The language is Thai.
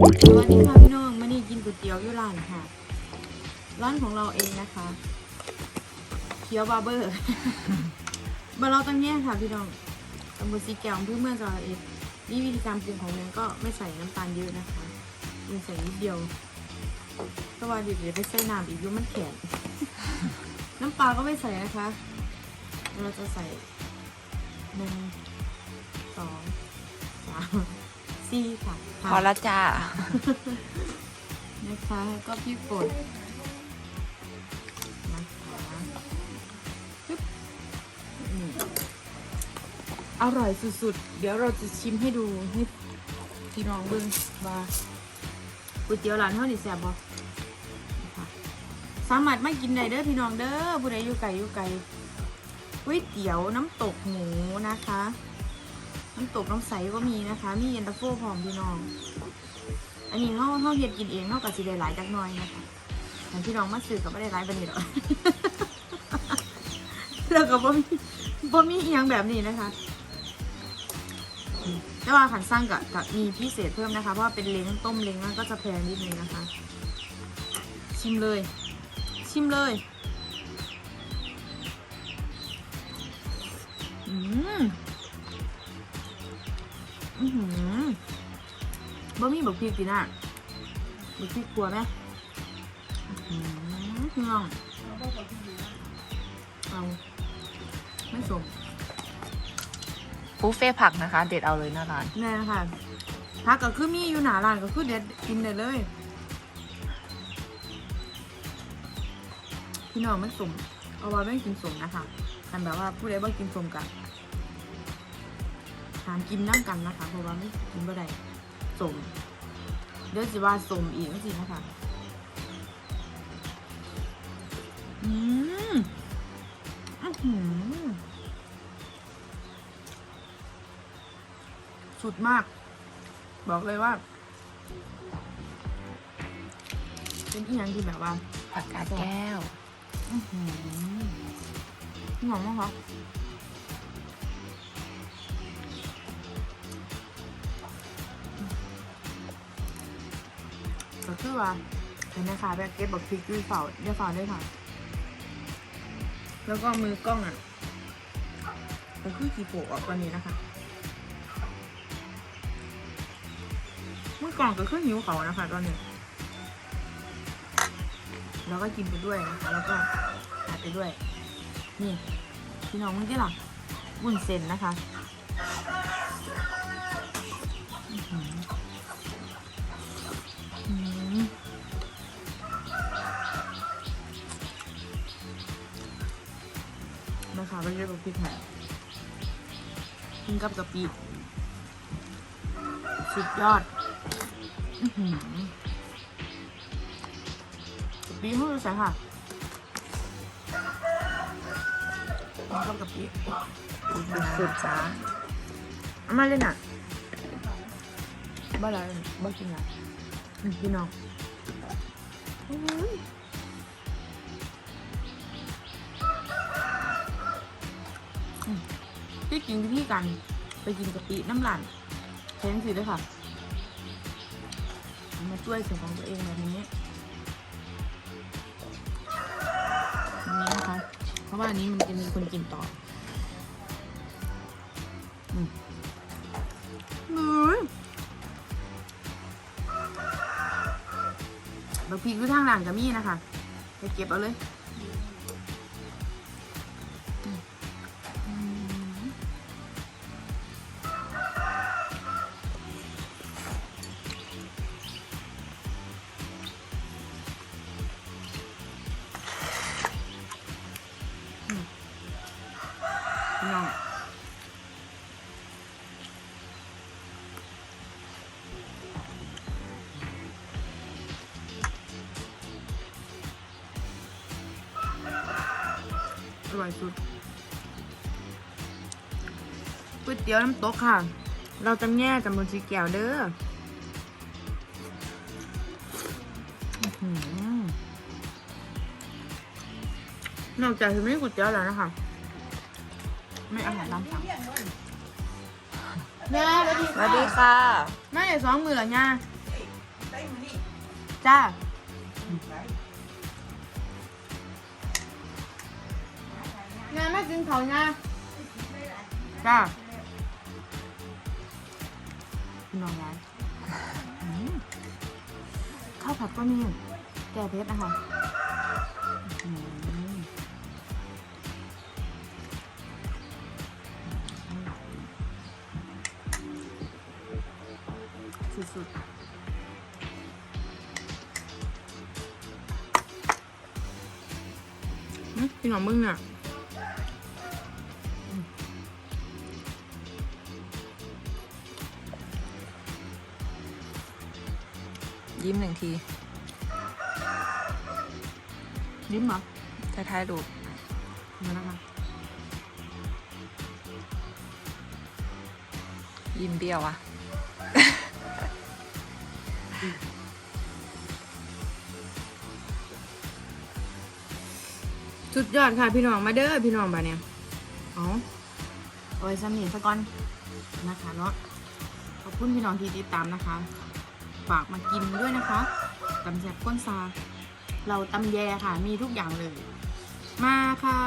สวัสดีค่ะพี่น้องมานี่กินก๋วยเตี๋ยวอยู่ร้านค่ะ ร้านของเราเองนะคะเคียวบาร์เบอร์บาเราตั้งแย่ค่ะพี่น้องตำบลสีแก้วอำเพื่อเมืองจังหวัดเอ็ดนี่วิธีการปรุงของมันก็ไม่ใส่น้ำตาลเยอะนะคะมีใส่นิดเดียวก็ว่าเดี๋ยวไปใส่น้ำอีกยุ่มันแข็งน้ำปลาก็ไม่ใส่นะคะ เราจะใส่หนึ่งสองสาม สี่ค่ะพอละจ้า นะคะแล้วก็พี่ฝนนะคะปึ๊บนี่อร่อยสุดๆ เดี๋ยวเราจะชิมให้ดูให้พี่น้องเบิ่งว่าก๋วยเตี๋ยวร้านเท่านี้แซ่บบ่นะคะสามารถมากินได้เด้อพี่น้องเด้อผู้ใดอยู่ไกลอยู่ไกลก๋วยเตี๋ยวน้ำตกหมูนะคะ น้ำตกน้ำใสก็มีนะคะ มีเย็นตาโฟพร้อมพี่น้อง อันนี้เขาเขาเฮ็ดกินเองเขากับสิได้หลายจักหน่อยนะคะแต่พี่น้องมาซื้อก็ไม่ได้หลายปานนี้หรอกแล้วก็บ่มีบ่มีอีหยังแบบนี้นะคะแต่ว่าขันสร้างกับกับมีพิเศษเพิ่มนะคะ เพราะว่าเป็นเล้งต้มเล้งมันก็จะแพงนิดนึงนะคะ ชิมเลย ชิมเลยอืม บ่มีบักพริกสินะบักพริกกลัวไหมอื้อหือพี่น้องเอาไม่สมบุฟเฟ่ผักนะคะ เด็ดเอาเลยหน้าร้านแน่ค่ะพักก็คือมีอยู่หนาร้านก็คือเด็ดกินได้เลย พี่น้องไม่สมเอาไว้ไม่กินสมนะคะคันแบบว่าผู้ใดบ่กินสมกันหามกินน้ำกันนะคะเพราะว่าไม่กินบ่ได้ สมเดี๋ยวสิว่าสมอีกสินะคะอืมอื้อหือสุดมาก บอกเลยว่า เป็นอีหยังที่แบบว่าผักกาดแก้ว อื้อหือหอมมากครั ก็คือว่าเห็นนะคะแบบเก็บบอกพริกด้วยเฝ้าเดี๋ยเฝ้าได้ค่ะแล้วก็มือกล้องอะก็คือขีโปะออกกว่านี้นะคะมือกล่องก็คือหิวเขานะคะตอนนี้แล้วก็กินไปด้วยนะคะแล้วก็ทานไปด้วย นี่พี่น้องมึงที่หลังวุ้นเส้นนะคะ ไม่ใช่กับพริกแห้งกินกับกะปิสุดยอดอื้อหือกะปิให้ดูใส่ค่ะแล้วก็กะปิสุดจ้าเอามาเลยน่ะบ้าอะไรบ้ากินอะไรอืมพี่น้อง พี่กินพี่กัน ไปกินกะปิน้ำหลานแทงสิด้วยค่ะ มาช่วยส่วนของตัวเองแบบนี้นี่นะคะ เพราะว่าอันนี้มันจะมีคนกินต่ออืมเลยบางพีคือทางหลังกับมี่นะคะไปเก็บเอาเลย พี่น้องอร่อยสุดก๋วยเตี๋ยวน้ำตกค่ะ เราจำแย่จำบนสีแก้วเด้อน้อหือนอกจากจะไม่ก๋วยเตี๋ยวแล้วนะคะ ไม่อาหารตามสั่งแม่สวัสดีสวัสดีค่ะ แม่อย่าสองมือเหรอย่าจ้างานไม่กินเขาวนะจ้าพี่น้องร้านอืมข้าวผัดก็มีแก่เพชรนะคะ สุดๆอืมพี่น้องมึงเนี่ยยิ้มหนึ่งที ยิ้มเหรอท้ายๆรูมานะคะยิ้มเบี้ยวอะ สุดยอดค่ะพี่น้องมาเด้อพี่น้องบาเนี่ยเอาเอาไว้สำนีซะก่อนนะคะเนาะขอบคุณพี่น้องที่ติดตามนะคะ ฝากมากินด้วยนะคะตำแซ่บก้นซา เราตำแยค่ะ มีทุกอย่างเลย มาค่ะ